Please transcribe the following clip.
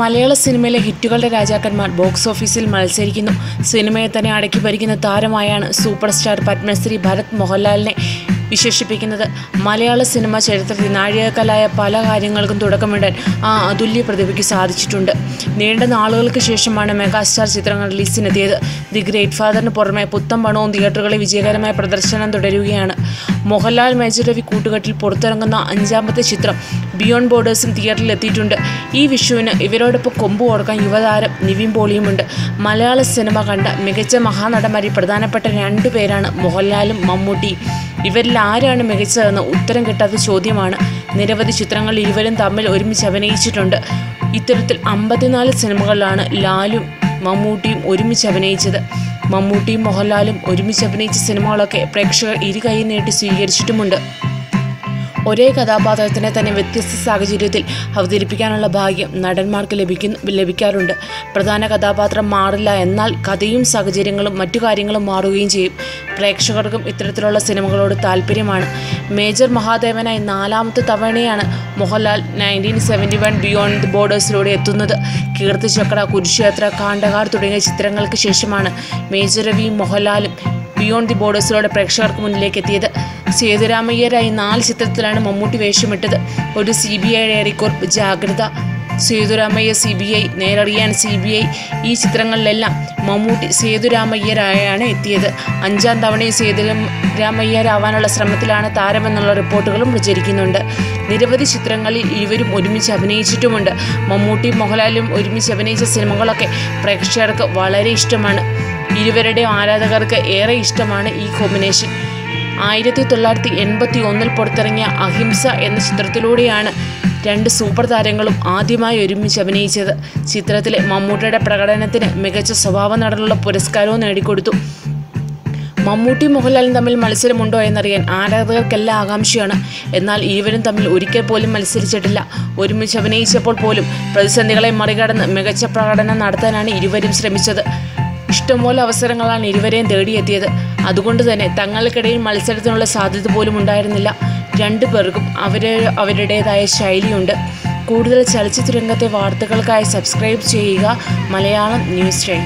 മലയാള സിനിമയിലെ ഹിറ്റുകളുടെ രാജാക്കന്മാർ ബോക്സ് ഓഫീസിൽ മത്സരിക്കുന്നു. സിനിമയെ തന്നെ അടക്കി ഭരിക്കുന്ന താരമായാണ് സൂപ്പർ സ്റ്റാർ പത്മശ്രീ ഭരത് മോഹൻലാലിനെ. വിശേഷിപ്പിക്കുന്നത്. മലയാള സിനിമ ചരിത്രത്തിൽ നാഴികക്കലായ പല കാര്യങ്ങൾക്കും തുടക്കമിടാൻ ആ അതുല്യ പ്രതിഭയ്ക്ക് സാധിച്ചിട്ടുണ്ട്. നീണ്ട നാളുകൾക്ക് ശേഷമാണ് മെഗാസ്റ്റാർ ചിത്രങ്ങൾ റിലീസിനെത്തിയത്. ദി ഗ്രേറ്റ് ഫാദറിന് പുറമെ പുത്തം പണവും തിയേറ്ററുകളിൽ വിജയകരമായ പ്രദർശനം തുടരുകയാണ്. മോഹൻലാൽ മേജർ രവി കൂട്ടുകെട്ടിൽ പുറത്തിറങ്ങുന്ന അഞ്ചാമത്തെ ചിത്രം ബിയോണ്ട് ബോർഡേഴ്സും തിയേറ്ററിൽ എത്തിയിട്ടുണ്ട്. ഈ വിഷുവിന് ഇവരോടൊപ്പം കൊമ്പ് കൊടുക്കാൻ യുവതാരം നിവിൻ പോളിയുമുണ്ട് മലയാള സിനിമ കണ്ട മികച്ച മഹാനടന്മാരിൽ പ്രധാനപ്പെട്ട രണ്ടു പേരാണ് മോഹൻലാലും മമ്മൂട്ടിയും ഇവരിൽ ആരാണ് മികച്ചതെന്ന് ഉത്തരം കിട്ടാത്ത ചോദ്യമാണ്. നിരവധി ചിത്രങ്ങൾ ഇരുവരും തമ്മിൽ ഒരുമിച്ച് അഭിനയിച്ചിട്ടുണ്ട്. ഇത്തരത്തിൽ അമ്പത്തിനാല് സിനിമകളിലാണ് ലാലും മമ്മൂട്ടിയും ഒരുമിച്ച് അഭിനയിച്ചത്. മമ്മൂട്ടിയും മോഹൻലാലും ഒരുമിച്ച് അഭിനയിച്ച സിനിമകളൊക്കെ പ്രേക്ഷകർ ഇരു കൈ നീട്ടി സ്വീകരിച്ചിട്ടുമുണ്ട്. ഒരേ കഥാപാത്രത്തിനെ തന്നെ വ്യത്യസ്ത സാഹചര്യത്തിൽ അവതരിപ്പിക്കാനുള്ള ഭാഗ്യം നടന്മാർക്ക് ലഭിക്കുന്നു ലഭിക്കാറുണ്ട്. പ്രധാന കഥാപാത്രം മാറില്ല എന്നാൽ കഥയും സാഹചര്യങ്ങളും മറ്റു കാര്യങ്ങളും മാറുകയും ചെയ്യും. പ്രേക്ഷകർക്കും ഇത്തരത്തിലുള്ള സിനിമകളോട് താല്പര്യമാണ്. മേജർ മഹാദേവനായി നാലാമത്തെ തവണയാണ് Mohanlal nineteen seventy one beyond the ബോർഡേഴ്സിലൂടെ എത്തുന്നത്. കീർത്തി ചക്ര കുരുക്ഷേത്ര കാണ്ടകാർ തുടങ്ങിയ ചിത്രങ്ങൾക്ക് ശേഷമാണ് മേജർ രവി മോഹൻലാലും ബിയോണ്ട് ദി ബോർഡേഴ്സിലൂടെ പ്രേക്ഷകർക്ക് മുന്നിലേക്ക് എത്തിയത്. സേതുരാമയ്യരായി നാല് ചിത്രത്തിലാണ് മമ്മൂട്ടി വേഷമിട്ടത്. ഒരു C B I ഡയറിക്കോർപ്പ് Jagratha Sethurama Iyer C B I Nerariyan C B I. ഈ ചിത്രങ്ങളിലെല്ലാം മമ്മൂട്ടി സേതുരാമയ്യരായാണ് എത്തിയത്. അഞ്ചാം തവണയും സേതുരാമയ്യരാവാനുള്ള ശ്രമത്തിലാണ് താരമെന്നുള്ള റിപ്പോർട്ടുകളും പ്രചരിക്കുന്നുണ്ട്. നിരവധി ചിത്രങ്ങളിൽ ഇരുവരും ഒരുമിച്ച് അഭിനയിച്ചിട്ടുമുണ്ട്. മമ്മൂട്ടിയും മോഹൻലാലും ഒരുമിച്ച് അഭിനയിച്ച സിനിമകളൊക്കെ പ്രേക്ഷകർക്ക് വളരെ ഇഷ്ടമാണ്. ഇരുവരുടെയും ആരാധകർക്ക് ഏറെ ഇഷ്ടമാണ് ഈ കോമ്പിനേഷൻ. ആയിരത്തി തൊള്ളായിരത്തി എൺപത്തി ഒന്നിൽ പുറത്തിറങ്ങിയ അഹിംസ എന്ന ചിത്രത്തിലൂടെയാണ് രണ്ട് സൂപ്പർ താരങ്ങളും ആദ്യമായി ഒരുമിച്ച് അഭിനയിച്ചത്. ചിത്രത്തിലെ മമ്മൂട്ടിയുടെ പ്രകടനത്തിന് മികച്ച സ്വഭാവ നടനുള്ള പുരസ്കാരവും നേടിക്കൊടുത്തു. മമ്മൂട്ടി മോഹൻലാലും തമ്മിൽ മത്സരമുണ്ടോ എന്നറിയാൻ ആരാധകർക്കെല്ലാം ആകാംക്ഷയാണ്. എന്നാൽ ഇരുവരും തമ്മിൽ ഒരിക്കൽ പോലും മത്സരിച്ചിട്ടില്ല. ഒരുമിച്ച് അഭിനയിച്ചപ്പോൾ പോലും പ്രതിസന്ധികളെ മറികടന്ന് മികച്ച പ്രകടനം നടത്താനാണ് ഇരുവരും ശ്രമിച്ചത്. ഇഷ്ടംപോലെ അവസരങ്ങളാണ് ഇരുവരെയും തേടിയെത്തിയത്. അതുകൊണ്ട് തന്നെ തങ്ങൾക്കിടയിൽ മത്സരത്തിനുള്ള സാധ്യത പോലും ഉണ്ടായിരുന്നില്ല. രണ്ടു പേർക്കും അവരെ അവരുടേതായ ശൈലിയുണ്ട്. കൂടുതൽ ചലച്ചിത്ര രംഗത്തെ വാർത്തകൾക്കായി സബ്സ്ക്രൈബ് ചെയ്യുക മലയാളം ന്യൂസ് ടൈം.